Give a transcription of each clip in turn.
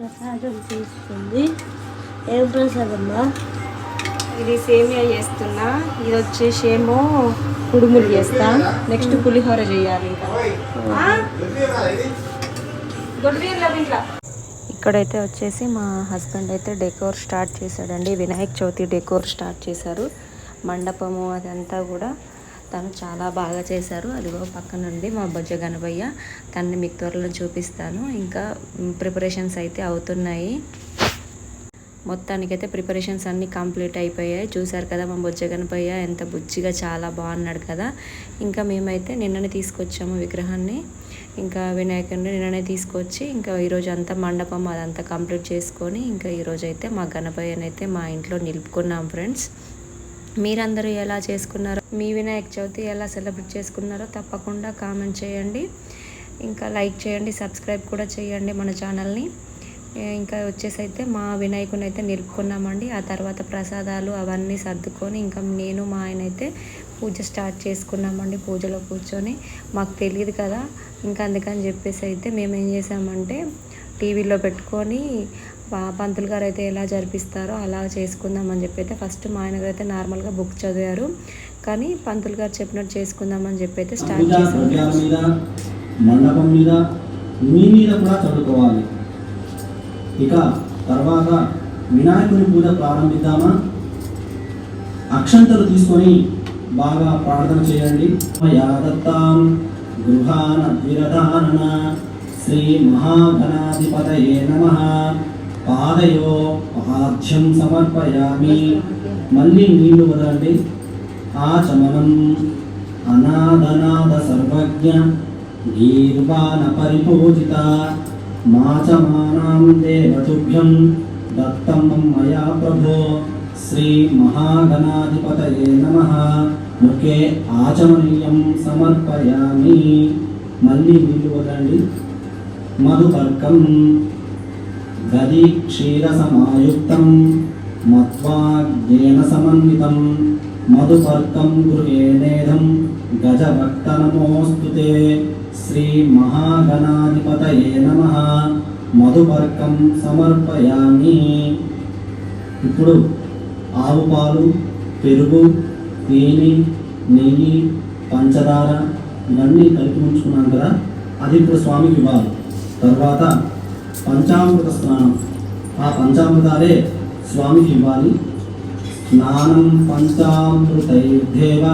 చేస్తుంది ఏం ప్రసాదమ్మా? ఇది సేమియా చేస్తున్నా. ఇది వచ్చేసేమో కుడుములు చేస్తా. నెక్స్ట్ పులిహోర చేయాలి ఇంకా. ఇక్కడైతే వచ్చేసి మా హస్బెండ్ అయితే డెకోర్ స్టార్ట్ చేశాడండి. వినాయక చవితి డెకోర్ స్టార్ట్ చేశారు. మండపము అదంతా కూడా తను చాలా బాగా చేశారు. అదిగో పక్కన మా బొజ్జ గణపయ్య తనని మీకు త్వరలో చూపిస్తాను. ఇంకా ప్రిపరేషన్స్ అయితే అవుతున్నాయి. మొత్తానికైతే ప్రిపరేషన్స్ అన్నీ కంప్లీట్ అయిపోయాయి. చూసారు కదా మా బొజ్జ గణపయ్య ఎంత బుజ్జిగా చాలా బాగున్నాడు కదా. ఇంకా మేమైతే నిన్ననే తీసుకొచ్చాము విగ్రహాన్ని. ఇంకా వినాయకుడిని నిన్ననే తీసుకొచ్చి ఇంకా ఈరోజు అంతా మండపం అదంతా కంప్లీట్ చేసుకొని ఇంకా ఈరోజు అయితే మా గణపయ్యనైతే మా ఇంట్లో నిలుపుకున్నాం ఫ్రెండ్స్. మీరందరూ ఎలా చేసుకున్నారో మీ వినాయక చవితి ఎలా సెలబ్రేట్ చేసుకున్నారో తప్పకుండా కామెంట్ చేయండి. ఇంకా లైక్ చేయండి సబ్స్క్రైబ్ కూడా చేయండి మన ఛానల్ని. ఇంకా వచ్చేసి అయితే మా వినాయకుని అయితే నిలుపుకున్నామండి. ఆ తర్వాత ప్రసాదాలు అవన్నీ సర్దుకొని ఇంకా నేను మా ఆయన అయితే పూజ స్టార్ట్ చేసుకున్నామండి పూజలో కూర్చొని. మాకు తెలియదు కదా. ఇంకా అందుకని చెప్పేసి అయితే మేము ఏం చేసామంటే టీవీలో పెట్టుకొని పంతులు గారు అయితే ఎలా జరిపిస్తారో అలా చేసుకుందామని చెప్పి అయితే ఫస్ట్ మా ఆయన గారు అయితే నార్మల్గా బుక్ చదివారు. కానీ పంతులు గారు చెప్పినట్టు చేసుకుందామని చెప్పి అయితే స్టార్ట్ మీద మండపం మీద మీ మీద కూడా చదువుకోవాలి. ఇక తర్వాత వినాయకుని పూజ ప్రారంభిద్దామా? అక్షంతలు తీసుకొని బాగా ప్రార్థన చేయండి. యాదత్తాం గృహాన విరధానన శ్రీ మహాగణాధిపతయే నమ పాదయో పాఠ్యం సమర్పయామి మళ్ళీ నీళ్ళు వదలండి ఆచమనం అనాదనాద సర్వజ్ఞ గీర్వాణ పరిపూజిత మాచమానాం దేవతుభ్యం దత్తం మయా ప్రభో శ్రీ మహాగణాధిపతయే నమ ముఖే ఆచమనీయం సమర్పయామి మళ్ళీ నీళ్ళు వదలండి మధుపర్కం గది క్షీరసమాయుక్తం మత్వా జ్ఞేన సమన్వితం మధుపర్కం గృహేనేదం గజభక్తనమోऽस्तु శ్రీ श्रीमहागणाधिपतये नमः మధుపర్కం సమర్పయామి ఇప్పుడు ఆవు పాలు పెరుగు తేనె నెయ్యి పంచదార ఇవన్నీ కలిపి ఉంచుకున్నాం కదా? అది ఇప్పుడు స్వామికి ఇవ్వాలి. తర్వాత పంచామృత స్నానం. ఆ పంచామృతాలే స్వామికి ఇవ్వాలి. స్నానం పంచామృతైర్దేవ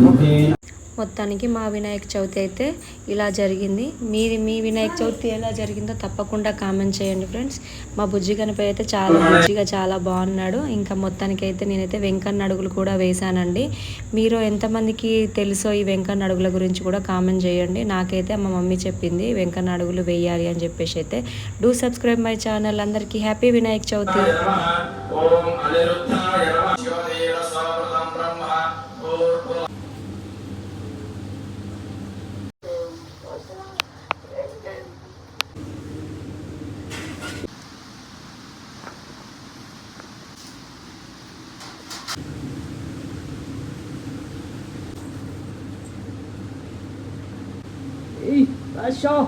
ముఖేన మొత్తానికి మా వినాయక చవితి అయితే ఇలా జరిగింది. మీది మీ వినాయక చవితి ఎలా జరిగిందో తప్పకుండా కామెంట్ చేయండి ఫ్రెండ్స్. మా బుజ్జి గణపతి అయితే చాలా బుజ్జిగా చాలా బాగున్నాడు. ఇంకా మొత్తానికి అయితే నేనైతే వెంకన్న అడుగులు కూడా వేశానండి. మీరు ఎంతమందికి తెలుసో ఈ వెంకన్న అడుగుల గురించి కూడా కామెంట్ చేయండి. నాకైతే మా మమ్మీ చెప్పింది వెంకన్న అడుగులు వేయాలి అని చెప్పేసి అయితే. డూ సబ్స్క్రైబ్ మై ఛానల్ అందరికీ హ్యాపీ వినాయక చవితి. 来收